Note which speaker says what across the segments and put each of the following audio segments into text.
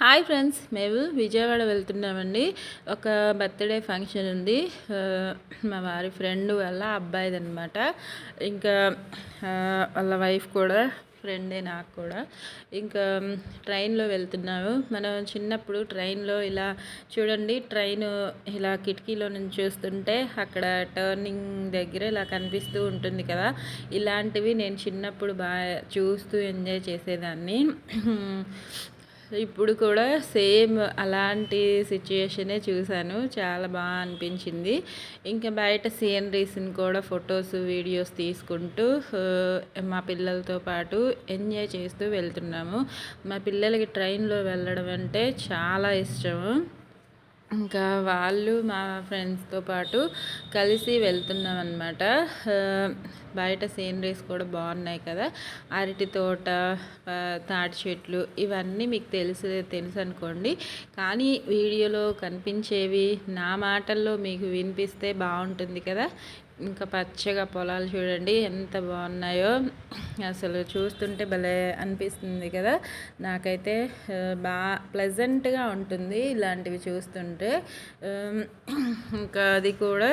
Speaker 1: Hi friends మేము విజయవాడ వెళ్తున్నామండి. ఒక బర్త్డే ఫంక్షన్ ఉంది. మా వారి ఫ్రెండ్ వాళ్ళ అబ్బాయిది అనమాట ఇంకా వాళ్ళ వైఫ్ కూడా ఫ్రెండే నాకు కూడా. ఇంకా ట్రైన్లో వెళ్తున్నాము. మనం చిన్నప్పుడు ట్రైన్లో ఇలా చూడండి ట్రైన్ ఇలా కిటికీలో నుంచి చూస్తుంటే అక్కడ టర్నింగ్ దగ్గర ఇలా కనిపిస్తూ ఉంటుంది కదా. ఇలాంటివి నేను చిన్నప్పుడు బాగా చూస్తూ ఎంజాయ్ చేసేదాన్ని. ఇప్పుడు కూడా సేమ్ అలాంటి సిచ్యుయేషనే చూశాను. చాలా బాగా అనిపించింది. ఇంకా బయట సీనరీస్ని కూడా ఫొటోస్ వీడియోస్ తీసుకుంటూ మా పిల్లలతో పాటు ఎంజాయ్ చేస్తూ వెళ్తున్నాము. మా పిల్లలకి ట్రైన్లో వెళ్ళడం అంటే చాలా ఇష్టము. ఇంకా వాళ్ళు మా ఫ్రెండ్స్తో పాటు కలిసి వెళ్తున్నాం అనమాట బయట సీనరీస్ కూడా బాగున్నాయి కదా. అరటి తోట తాటి చెట్లు ఇవన్నీ మీకు తెలుసు తెలుసు అనుకోండి. కానీ వీడియోలో కనిపించేవి నా మాటల్లో మీకు వినిపిస్తే బాగుంటుంది కదా. ఇంకా పచ్చగా పొలాలు చూడండి ఎంత బాగున్నాయో. అసలు చూస్తుంటే భలే అనిపిస్తుంది కదా. నాకైతే బాగా ప్లెజెంట్గా ఉంటుంది ఇలాంటివి చూస్తుంటే. ఇంకా అది కూడా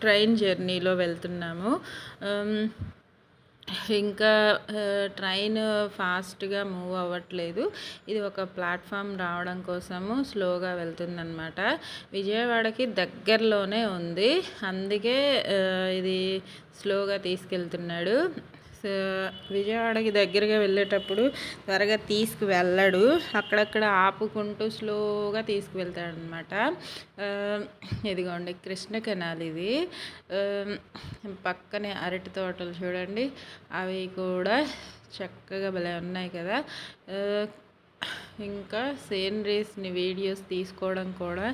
Speaker 1: ట్రైన్ జర్నీలో వెళ్తున్నాము. ఇంకా ట్రైన్ ఫాస్ట్గా మూవ్ అవ్వట్లేదు. ఇది ఒక ప్లాట్ఫామ్ రావడం కోసము స్లోగా వెళ్తుందనమాట విజయవాడకి దగ్గరలోనే ఉంది. అందుకే ఇది స్లోగా తీసుకెళ్తున్నాడు. విజయవాడకి దగ్గరగా వెళ్ళేటప్పుడు త్వరగా తీసుకువెళ్ళడు. అక్కడక్కడ ఆపుకుంటూ స్లోగా తీసుకువెళ్తాడనమాట ఇదిగోండి కృష్ణ కెనాల్ ఇది. పక్కనే అరటి తోటలు చూడండి. అవి కూడా చక్కగా భలే ఉన్నాయి కదా. ఇంకా సీనరీస్ని వీడియోస్ తీసుకోవడం కూడా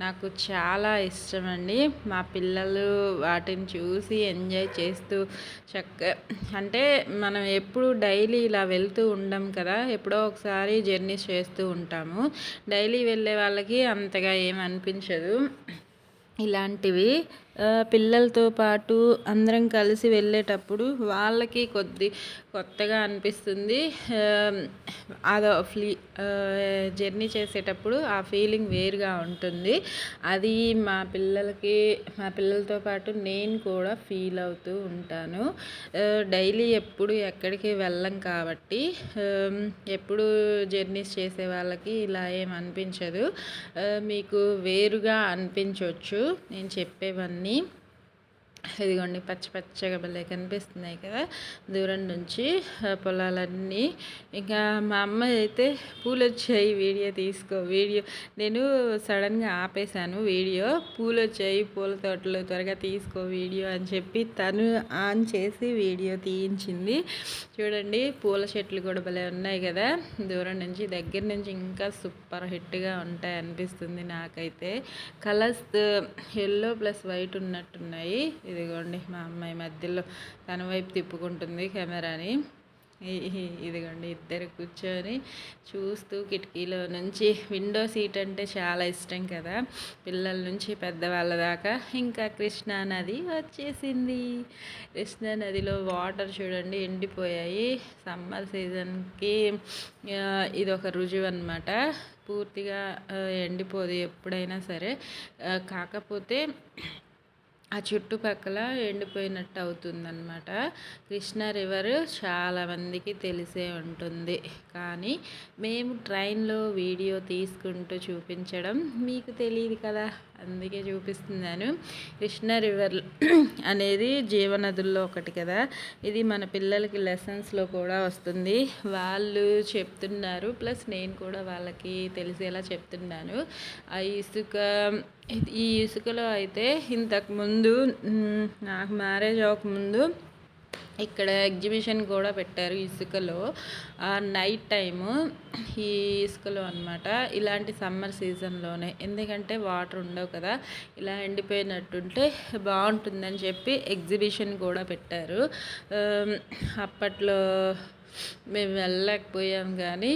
Speaker 1: నాకు చాలా ఇష్టం అండి మా పిల్లలు వాటిని చూసి ఎంజాయ్ చేస్తూ చక్క అంటే మనం ఎప్పుడు డైలీ ఇలా వెళ్తూ ఉండం కదా ఎప్పుడో ఒకసారి జర్నీస్ చేస్తూ ఉంటాము. డైలీ వెళ్ళే వాళ్ళకి అంతగా ఏమనిపించదు ఇలాంటివి పిల్లలతో పాటు అందరం కలిసి వెళ్ళేటప్పుడు వాళ్ళకి కొద్ది కొత్తగా అనిపిస్తుంది. అదో ఫ్లీ జర్నీ చేసేటప్పుడు ఆ ఫీలింగ్ వేరుగా ఉంటుంది. అది మా పిల్లలకి మా పిల్లలతో పాటు నేను కూడా ఫీల్ అవుతూ ఉంటాను. డైలీ ఎప్పుడు ఎక్కడికి వెళ్ళం కాబట్టి ఎప్పుడు జర్నీస్ చేసే వాళ్ళకి ఇలా ఏం అనిపించదు. మీకు వేరుగా అనిపించవచ్చు నేను చెప్పేవన్నీ అన్నీ ఇదిగోండి పచ్చ పచ్చగా భలే కనిపిస్తున్నాయి కదా దూరం నుంచి పొలాలన్నీ. ఇంకా మా అమ్మ అయితే పూలు వచ్చాయి వీడియో తీసుకో వీడియో. నేను సడన్గా ఆపేశాను వీడియో పూలు వచ్చాయి పూల తోటలు త్వరగా తీసుకో వీడియో అని చెప్పి తను ఆన్ చేసి వీడియో తీయించింది. చూడండి పూల చెట్లు కూడా భలే ఉన్నాయి కదా దూరం నుంచి దగ్గర నుంచి ఇంకా సూపర్ హిట్గా ఉంటాయి అనిపిస్తుంది నాకైతే. కలర్స్ ఎల్లో ప్లస్ వైట్ ఉన్నట్టున్నాయి. ఇదిగోండి మా అమ్మాయి మధ్యలో తన వైపు తిప్పుకుంటుంది కెమెరాని. ఇదిగోండి ఇద్దరు కూర్చొని చూస్తూ కిటికీలో నుంచి విండో సీట్ అంటే చాలా ఇష్టం కదా. పిల్లల నుంచి పెద్దవాళ్ళ దాకా. ఇంకా కృష్ణా నది వచ్చేసింది. కృష్ణా నదిలో వాటర్ చూడండి ఎండిపోయాయి. సమ్మర్ సీజన్కి ఇది ఒక రుజువు అనమాట పూర్తిగా ఎండిపోదు ఎప్పుడైనా సరే. కాకపోతే ఆ చుట్టుపక్కల ఎండిపోయినట్టు అవుతుందన్నమాట. కృష్ణా రివర్ చాలామందికి తెలిసే ఉంటుంది. కానీ మేము ట్రైన్లో వీడియో తీసుకుంటూ చూపించడం మీకు తెలియదు కదా. అందుకే చూపిస్తున్నాను. కృష్ణా రివర్ అనేది జీవనదుల్లో ఒకటి కదా. ఇది మన పిల్లలకి లెసన్స్లో కూడా వస్తుంది. వాళ్ళు చెప్తున్నారు. ప్లస్ నేను కూడా వాళ్ళకి తెలిసేలా చెప్తున్నాను. ఆ ఇసుక ఈ ఇసుకలో అయితే ఇంతకుముందు నాకు మ్యారేజ్ అవ్వకముందు ఇక్కడ ఎగ్జిబిషన్ కూడా పెట్టారు ఇసుకలో. నైట్ టైము ఈ ఇసుకలో అనమాట ఇలాంటి సమ్మర్ సీజన్లోనే ఎందుకంటే వాటర్ ఉండవు కదా. ఇలా ఎండిపోయినట్టుంటే బాగుంటుందని చెప్పి ఎగ్జిబిషన్ కూడా పెట్టారు. అప్పట్లో మేము వెళ్ళలేకపోయాం కానీ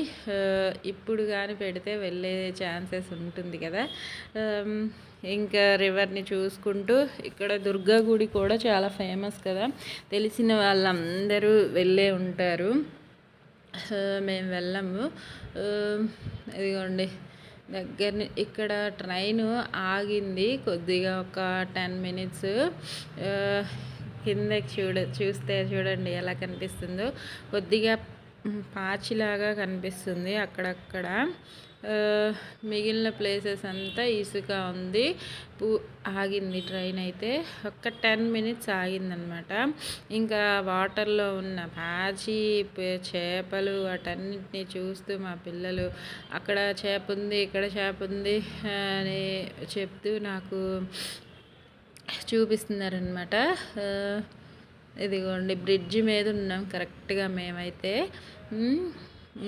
Speaker 1: ఇప్పుడు కానీ పెడితే వెళ్ళే ఛాన్సెస్ ఉంటుంది కదా. ఇంకా రివర్ని చూసుకుంటూ ఇక్కడ దుర్గా గుడి కూడా చాలా ఫేమస్ కదా. తెలిసిన వాళ్ళందరూ వెళ్ళే ఉంటారు. మేము వెళ్ళాము. ఇదిగోండి దగ్గర ఇక్కడ ట్రైన్ ఆగింది కొద్దిగా ఒక టెన్ మినిట్స్. కిందకి చూడ చూస్తే చూడండి ఎలా కనిపిస్తుందో. కొద్దిగా పాచిలాగా కనిపిస్తుంది అక్కడక్కడ. మిగిలిన ప్లేసెస్ అంతా ఇసుక ఉంది. పూ ఆగింది ట్రైన్ అయితే. ఒక టెన్ మినిట్స్ ఆగిందనమాట. ఇంకా వాటర్లో ఉన్న పాచి చేపలు వాటన్నిటిని చూస్తూ మా పిల్లలు అక్కడ చేప ఉంది ఇక్కడ చేప ఉంది అని చెప్తూ నాకు చూపిస్తున్నారనమాట ఇదిగోండి బ్రిడ్జి మీద ఉన్నాం కరెక్ట్గా మేమైతే.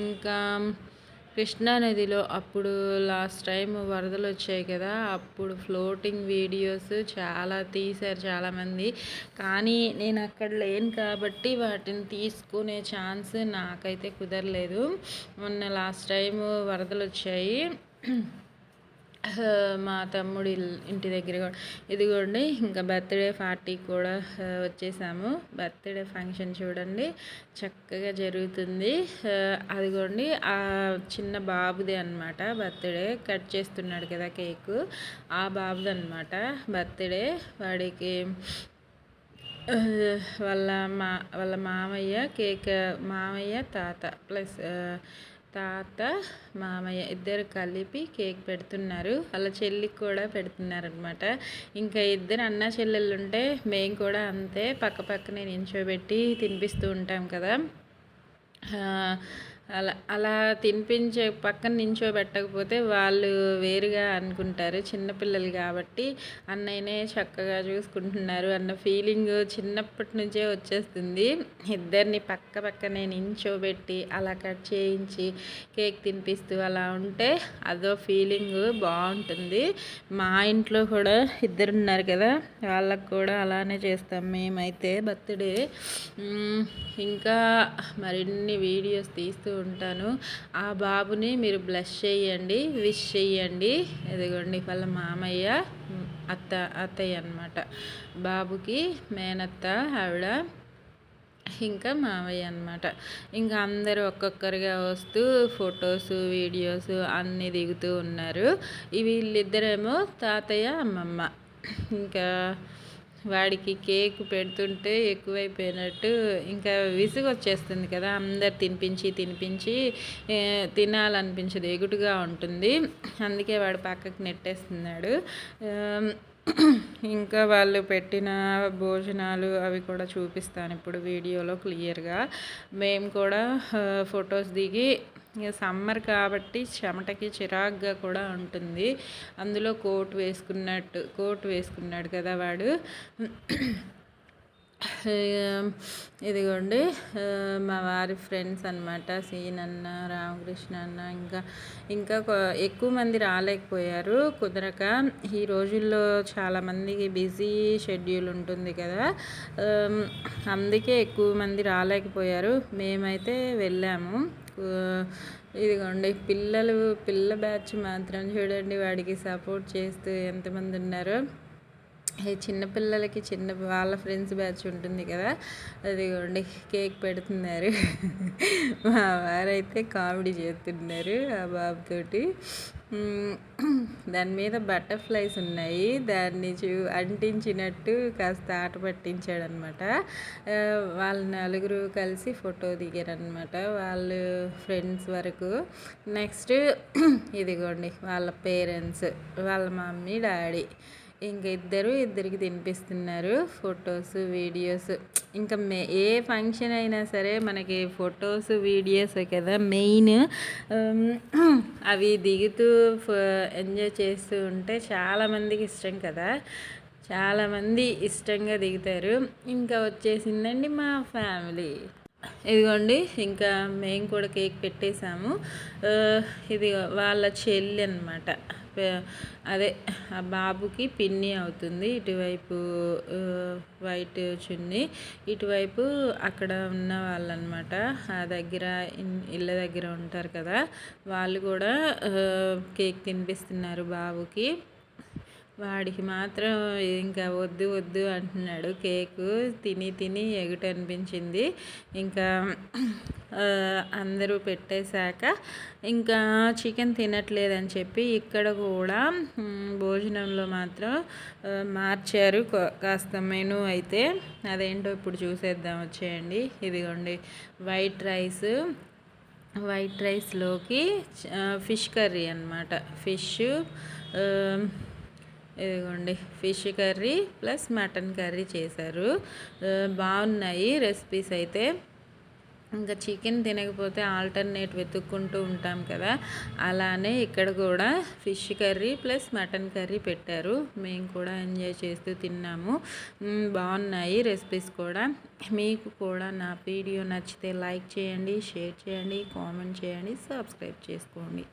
Speaker 1: ఇంకా కృష్ణానదిలో అప్పుడు లాస్ట్ టైం వరదలు వచ్చాయి కదా అప్పుడు ఫ్లోటింగ్ వీడియోస్ చాలా తీశారు చాలామంది. కానీ నేను అక్కడ లేను కాబట్టి వాటిని తీసుకునే ఛాన్స్ నాకైతే కుదరలేదు. మొన్న లాస్ట్ టైం వరదలు వచ్చాయి. మా తమ్ముడి ఇంటి దగ్గర కూడా. ఇదిగోండి ఇంకా బర్త్డే పార్టీ కూడా వచ్చేసాము. బర్త్డే ఫంక్షన్ చూడండి చక్కగా జరుగుతుంది. అదిగోండి ఆ చిన్న బాబుది అనమాట బర్త్డే కట్ చేస్తున్నాడు కదా కేకు. ఆ బాబుది అనమాట బర్త్డే. వాడికి వాళ్ళ మా వాళ్ళ మామయ్య కేక్ మామయ్య తాత ప్లస్ తాత మామయ్య ఇద్దరు కలిపి కేక్ పెడుతున్నారు. అలా చెల్లికి కూడా పెడుతున్నారనమాట ఇంకా ఇద్దరు అన్న చెల్లెళ్ళు ఉంటే మేము కూడా అంతే పక్క పక్కనే నించోబెట్టి తినిపిస్తూ ఉంటాం కదా. అలా అలా తినిపించే పక్కన నించోబెట్టకపోతే వాళ్ళు వేరుగా అనుకుంటారు. చిన్నపిల్లలు కాబట్టి అన్నయ్యనే చక్కగా చూసుకుంటున్నారు అన్న ఫీలింగ్ చిన్నప్పటి నుంచే వచ్చేస్తుంది. ఇద్దరిని పక్క పక్కనే నించోబెట్టి అలా కట్ చేయించి కేక్ తినిపిస్తూ అలా ఉంటే అదో ఫీలింగ్ బాగుంటుంది. మా ఇంట్లో కూడా ఇద్దరు ఉన్నారు కదా వాళ్ళకు కూడా అలానే చేస్తాం మేమైతే బర్త్డే. ఇంకా మరిన్ని వీడియోస్ తీస్తూ ఉంటాను. ఆ బాబుని మీరు బ్లెస్ చేయండి విష్ చేయండి. ఇదిగోండి వాళ్ళ మామయ్య అత్త అత్తయ్య అనమాట బాబుకి మేనత్త ఆవిడ ఇంకా మావయ్య అనమాట ఇంకా అందరూ ఒక్కొక్కరిగా వస్తూ ఫొటోస్ వీడియోస్ అన్నీ దిగుతూ ఉన్నారు. వీళ్ళిద్దరేమో తాతయ్య అమ్మమ్మ. ఇంకా వాడికి కేక్ పెడుతుంటే ఎక్కువైపోయినట్టు ఇంకా విసుగు వచ్చేస్తుంది కదా అందరు తినిపించి తినిపించి తినాలనిపించదు ఎగుటుగా ఉంటుంది. అందుకే వాడు పక్కకు నెట్టేస్తున్నాడు. ఇంకా వాళ్ళు పెట్టిన భోజనాలు అవి కూడా చూపిస్తాను ఇప్పుడు వీడియోలో క్లియర్గా. మేము కూడా ఫొటోస్ దిగి ఇక సమ్మర్ కాబట్టి చెమటకి చిరాగ్గా కూడా ఉంటుంది. అందులో కోట్ వేసుకున్నట్టు కోట్ వేసుకున్నాడు కదా వాడు. ఇదిగోండి మా వారి ఫ్రెండ్స్ అనమాట సీన్ అన్న రామకృష్ణ అన్న ఇంకా ఇంకా ఎక్కువ మంది రాలేకపోయారు. కుదరక ఈ రోజుల్లో చాలామందికి బిజీ షెడ్యూల్ ఉంటుంది కదా. అందుకే ఎక్కువ మంది రాలేకపోయారు. మేమైతే వెళ్ళాము. ఇదిగోండి పిల్లలు పిల్ల బ్యాచ్ మాత్రం చూడండి వాడికి సపోర్ట్ చేస్తూ ఎంతమంది ఉన్నారో. చిన్నపిల్లలకి చిన్న వాళ్ళ ఫ్రెండ్స్ బ్యాచ్ ఉంటుంది కదా అదిగోండి కేక్ పెడుతున్నారు. మా వారైతే కామెడీ చేస్తున్నారు ఆ బాబుతోటి. దాని మీద బటర్ఫ్లైస్ ఉన్నాయి. దాన్ని చూ అంటించినట్టు కాస్త ఆట పట్టించాడనమాట. వాళ్ళ నలుగురు కలిసి ఫోటో దిగారనమాట వాళ్ళు ఫ్రెండ్స్ వరకు. నెక్స్ట్ ఇదిగోండి వాళ్ళ పేరెంట్స్ వాళ్ళ మమ్మీ డాడీ. ఇంక ఇద్దరు ఇద్దరికి తినిపిస్తున్నారు. Photos videos. ఇంకా మే ఏ ఫంక్షన్ అయినా సరే మనకి ఫొటోస్ వీడియోస్ కదా మెయిన్. అవి దిగుతూ ఎంజాయ్ చేస్తూ ఉంటే చాలామందికి ఇష్టం కదా. చాలామంది ఇష్టంగా దిగుతారు. ఇంకా వచ్చేసిందండి మా ఫ్యామిలీ. ఇదిగోండి ఇంకా మేము కూడా కేక్ పెట్టేశాము. ఇది వాళ్ళ చెల్లి అనమాట అదే ఆ బాబుకి పిన్ని అవుతుంది. ఇటువైపు వైట్ చున్ని. ఇటువైపు అక్కడ ఉన్న వాళ్ళనమాట. ఆ దగ్గర ఇళ్ళ దగ్గర ఉంటారు కదా. వాళ్ళు కూడా కేక్ తినిపిస్తున్నారు బాబుకి. వాడికి మాత్రం ఇంకా వద్దు వద్దు అంటున్నాడు. కేకు తిని తిని ఎగుట అనిపించింది. ఇంకా అందరూ పెట్టేశాక ఇంకా చికెన్ తినట్లేదని చెప్పి ఇక్కడ కూడా భోజనంలో మాత్రం మార్చారు. కాస్త మెను అయితే అదేంటో ఇప్పుడు చూసేద్దాం. వచ్చేయండి. ఇదిగోండి. వైట్ రైస్ వైట్ రైస్లోకి ఫిష్ కర్రీ అనమాట ఫిష్ ఇదిగోండి fish curry plus mutton curry చేశారు. బాగున్నాయి రెసిపీస్ అయితే. ఇంకా చికెన్ తినకపోతే ఆల్టర్నేట్ వెతుక్కుంటూ ఉంటాం కదా. అలానే ఇక్కడ కూడా fish curry plus mutton curry పెట్టారు. మేము కూడా ఎంజాయ్ చేస్తూ తిన్నాము. బాగున్నాయి రెసిపీస్ కూడా. మీకు కూడా నా వీడియో నచ్చితే లైక్ చేయండి షేర్ చేయండి కామెంట్ చేయండి సబ్స్క్రైబ్ చేసుకోండి.